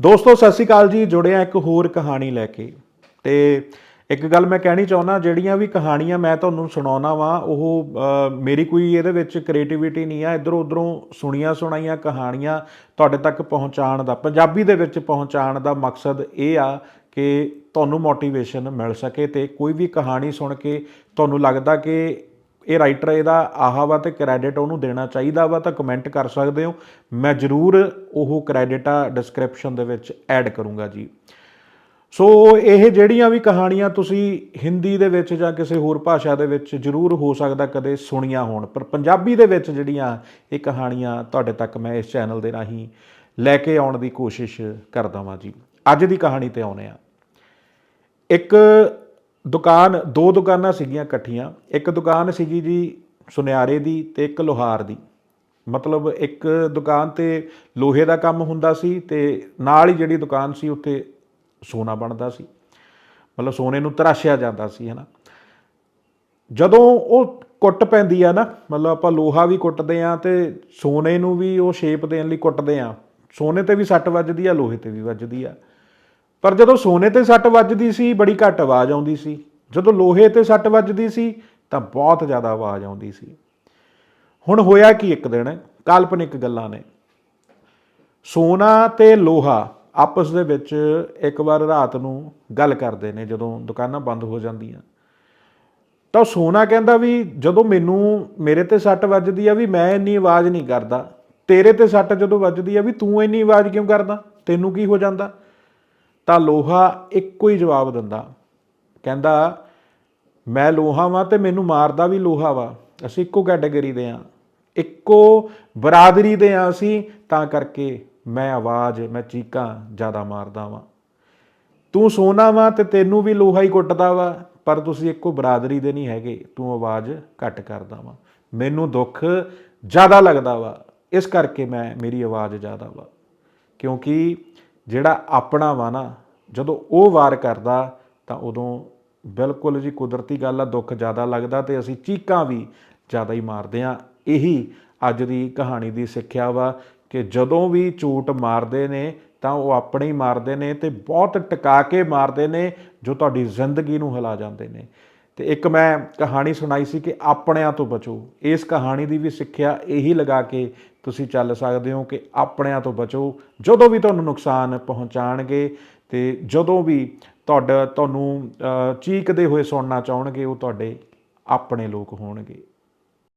ਦੋਸਤੋ, ਸਤਿ ਸ਼੍ਰੀ ਅਕਾਲ ਜੀ। ਜੁੜਿਆ ਇੱਕ ਹੋਰ ਕਹਾਣੀ ਲੈ ਕੇ। ਤੇ ਇੱਕ ਗੱਲ ਮੈਂ ਕਹਿਣੀ ਚਾਹੁੰਦਾ, ਜਿਹੜੀਆਂ ਵੀ ਕਹਾਣੀਆਂ ਮੈਂ ਤੁਹਾਨੂੰ ਸੁਣਾਉਣਾ ਵਾਂ, ਉਹ ਮੇਰੀ ਕੋਈ ਇਹਦੇ ਵਿੱਚ ਕ੍ਰੀਏਟੀਵਿਟੀ ਨਹੀਂ ਆ। ਇਧਰੋਂ ਉਧਰੋਂ ਸੁਣੀਆਂ ਸੁਣਾਈਆਂ ਕਹਾਣੀਆਂ ਤੁਹਾਡੇ ਤੱਕ ਪਹੁੰਚਾਉਣ ਦਾ, ਪੰਜਾਬੀ ਦੇ ਵਿੱਚ ਪਹੁੰਚਾਉਣ ਦਾ ਮਕਸਦ ਇਹ ਆ ਕਿ ਤੁਹਾਨੂੰ ਮੋਟੀਵੇਸ਼ਨ ਮਿਲ ਸਕੇ ਤੇ ਕੋਈ ਵੀ ਕਹਾਣੀ ਸੁਣ ਕੇ ਤੁਹਾਨੂੰ ਲੱਗਦਾ ਕਿ ਇਹ ਰਾਈਟਰ ਇਹਦਾ ਆਹਾ ਵਾ ਤੇ ਕ੍ਰੈਡਿਟ ਉਹਨੂੰ ਦੇਣਾ ਚਾਹੀਦਾ ਵਾ ਤਾਂ ਕਮੈਂਟ ਕਰ ਸਕਦੇ ਹੋ। ਮੈਂ ਜ਼ਰੂਰ ਉਹ ਕ੍ਰੈਡਿਟ ਆ ਡਿਸਕ੍ਰਿਪਸ਼ਨ ਦੇ ਵਿੱਚ ਐਡ ਕਰੂੰਗਾ ਜੀ। ਸੋ ਇਹ ਜਿਹੜੀਆਂ ਵੀ ਕਹਾਣੀਆਂ ਤੁਸੀਂ ਹਿੰਦੀ ਦੇ ਵਿੱਚ ਜਾਂ ਕਿਸੇ ਹੋਰ ਭਾਸ਼ਾ ਦੇ ਵਿੱਚ ਜ਼ਰੂਰ ਹੋ ਸਕਦਾ ਕਦੇ ਸੁਣੀਆਂ ਹੋਣ, ਪਰ ਪੰਜਾਬੀ ਦੇ ਵਿੱਚ ਜਿਹੜੀਆਂ ਇਹ ਕਹਾਣੀਆਂ ਤੁਹਾਡੇ ਤੱਕ ਮੈਂ ਇਸ ਚੈਨਲ ਦੇ ਰਾਹੀਂ ਲੈ ਕੇ ਆਉਣ ਦੀ ਕੋਸ਼ਿਸ਼ ਕਰਦਾ ਵਾਂ ਜੀ। ਅੱਜ ਦੀ ਕਹਾਣੀ ਤੇ ਆਉਨੇ ਆ ਇੱਕ ਦੁਕਾਨ, ਦੋ ਦੁਕਾਨਾਂ ਸੀਗੀਆਂ ਇਕੱਠੀਆਂ। ਇੱਕ ਦੁਕਾਨ ਸੀਗੀ ਜੀ ਸੁਨਿਆਰੇ ਦੀ ਤੇ ਇੱਕ ਲੋਹਾਰ ਦੀ। ਮਤਲਬ ਇੱਕ ਦੁਕਾਨ ਤੇ ਲੋਹੇ ਦਾ ਕੰਮ ਹੁੰਦਾ ਸੀ ਤੇ ਨਾਲ ਹੀ ਜਿਹੜੀ ਦੁਕਾਨ ਸੀ ਉੱਥੇ ਸੋਨਾ ਬਣਦਾ ਸੀ। ਮਤਲਬ ਸੋਨੇ ਨੂੰ ਤਰਾਸ਼ਿਆ ਜਾਂਦਾ ਸੀ, ਹਨਾ। ਜਦੋਂ ਉਹ ਕੁੱਟ ਪੈਂਦੀ ਆ ਨਾ, ਮਤਲਬ ਆਪਾਂ ਲੋਹਾ ਵੀ ਕੁੱਟਦੇ ਆ ਤੇ ਸੋਨੇ ਨੂੰ ਵੀ ਉਹ ਸ਼ੇਪ ਦੇਣ ਲਈ ਕੁੱਟਦੇ ਆ। ਸੋਨੇ ਤੇ ਵੀ ਸੱਟ ਵੱਜਦੀ ਆ, ਲੋਹੇ ਤੇ ਵੀ ਵੱਜਦੀ ਆ। ਪਰ ਜਦੋਂ ਸੋਨੇ ਤੇ ਸੱਟ ਵੱਜਦੀ ਸੀ, ਬੜੀ ਘੱਟ ਆਵਾਜ਼ ਆਉਂਦੀ ਸੀ। ਜਦੋਂ ਲੋਹੇ ਤੇ ਸੱਟ ਵੱਜਦੀ ਸੀ, ਤਾਂ ਬਹੁਤ ਜ਼ਿਆਦਾ ਆਵਾਜ਼ ਆਉਂਦੀ ਸੀ। ਹੁਣ ਹੋਇਆ ਕੀ ਇੱਕ ਦਿਨ? ਕਾਲਪਨਿਕ ਗੱਲਾਂ ਨੇ। ਸੋਨਾ ਤੇ ਲੋਹਾ ਆਪਸ ਦੇ ਵਿੱਚ ਇੱਕ ਵਾਰ ਰਾਤ ਨੂੰ ਗੱਲ ਕਰਦੇ ਨੇ, ਜਦੋਂ ਦੁਕਾਨਾਂ ਬੰਦ ਹੋ ਜਾਂਦੀਆਂ। ਤਾਂ ਸੋਨਾ ਕਹਿੰਦਾ ਵੀ, ਜਦੋਂ ਮੈਨੂੰ ਮੇਰੇ ਤੇ ਸੱਟ ਵੱਜਦੀ ਆ ਵੀ ਮੈਂ ਇੰਨੀ ਆਵਾਜ਼ ਨਹੀਂ ਕਰਦਾ, ਤੇਰੇ ਤੇ ਸੱਟ ਜਦੋਂ ਵੱਜਦੀ ਆ ਵੀ ਤੂੰ ਇੰਨੀ ਆਵਾਜ਼ ਕਿਉਂ ਕਰਦਾ? ਤੈਨੂੰ ਕੀ ਹੋ ਜਾਂਦਾ? ਤਾਂ ਲੋਹਾ ਇੱਕੋ ਹੀ ਜਵਾਬ ਦਿੰਦਾ। ਕਹਿੰਦਾ, ਮੈਂ ਲੋਹਾ ਵਾਂ ਤੇ ਮੈਨੂੰ ਮਾਰਦਾ ਵੀ ਲੋਹਾ ਵਾ। ਅਸੀਂ ਇੱਕੋ ਕੈਟਾਗਰੀ ਦੇ ਆ। ਇੱਕੋ ਬਰਾਦਰੀ ਦੇ ਆ ਅਸੀਂ, ਤਾਂ ਕਰਕੇ ਮੈਂ ਆਵਾਜ਼, ਮੈਂ ਚੀਕਾਂ ਜ਼ਿਆਦਾ ਮਾਰਦਾ ਵਾਂ। ਤੂੰ ਸੋਨਾ ਵਾ ਤੇ ਤੈਨੂੰ ਵੀ ਲੋਹਾ ਹੀ ਕੁੱਟਦਾ ਵਾ, ਪਰ ਤੁਸੀਂ ਇੱਕੋ ਬਰਾਦਰੀ ਦੇ ਨਹੀਂ ਹੈਗੇ। ਤੂੰ ਆਵਾਜ਼ ਘੱਟ ਕਰਦਾ ਵਾ। ਮੈਨੂੰ ਦੁੱਖ ਜ਼ਿਆਦਾ ਲੱਗਦਾ ਵਾ। ਇਸ ਕਰਕੇ ਮੈਂ, ਮੇਰੀ ਆਵਾਜ਼ ਜ਼ਿਆਦਾ ਵਾ। ਕਿਉਂਕਿ ਜਿਹੜਾ ਆਪਣਾ ਵਾ ਨਾ ਜਦੋਂ ਉਹ ਵਾਰ ਕਰਦਾ ਤਾਂ ਉਦੋਂ ਬਿਲਕੁਲ ਜੀ ਕੁਦਰਤੀ ਗੱਲ ਆ, ਦੁੱਖ ਜ਼ਿਆਦਾ ਲੱਗਦਾ ਤੇ ਅਸੀਂ ਚੀਕਾਂ ਵੀ ਜ਼ਿਆਦਾ ਹੀ ਮਾਰਦੇ ਆ ਇਹੀ ਅੱਜ ਦੀ ਕਹਾਣੀ ਦੀ ਸਿੱਖਿਆ ਵਾ ਕਿ ਜਦੋਂ ਵੀ ਝੂਠ ਮਾਰਦੇ ਨੇ ਤਾਂ ਉਹ ਆਪਣੇ ਹੀ ਮਾਰਦੇ ਨੇ ਤੇ ਬਹੁਤ ਟਿਕਾ ਕੇ ਮਾਰਦੇ ਨੇ ਜੋ ਤੁਹਾਡੀ ਜ਼ਿੰਦਗੀ ਨੂੰ ਹਿਲਾ ਜਾਂਦੇ ਨੇ। ਤੇ ਇੱਕ ਮੈਂ ਕਹਾਣੀ ਸੁਣਾਈ ਸੀ ਕਿ ਆਪਣਿਆਂ ਤੋਂ ਬਚੋ। ਇਸ ਕਹਾਣੀ ਦੀ ਵੀ ਸਿੱਖਿਆ ਇਹੀ ਲਗਾ ਕੇ ਤੁਸੀਂ ਚੱਲ ਸਕਦੇ ਹੋ ਕਿ ਆਪਣਿਆਂ ਤੋਂ ਬਚੋ। ਜਦੋਂ ਵੀ ਤੁਹਾਨੂੰ ਨੁਕਸਾਨ ਪਹੁੰਚਾਣਗੇ ਤੇ ਜਦੋਂ ਵੀ ਤੁਹਾਡਾ, ਤੁਹਾਨੂੰ ਚੀਕਦੇ ਹੋਏ ਸੁਣਨਾ ਚਾਹਣਗੇ, ਉਹ ਤੁਹਾਡੇ ਆਪਣੇ ਲੋਕ ਹੋਣਗੇ।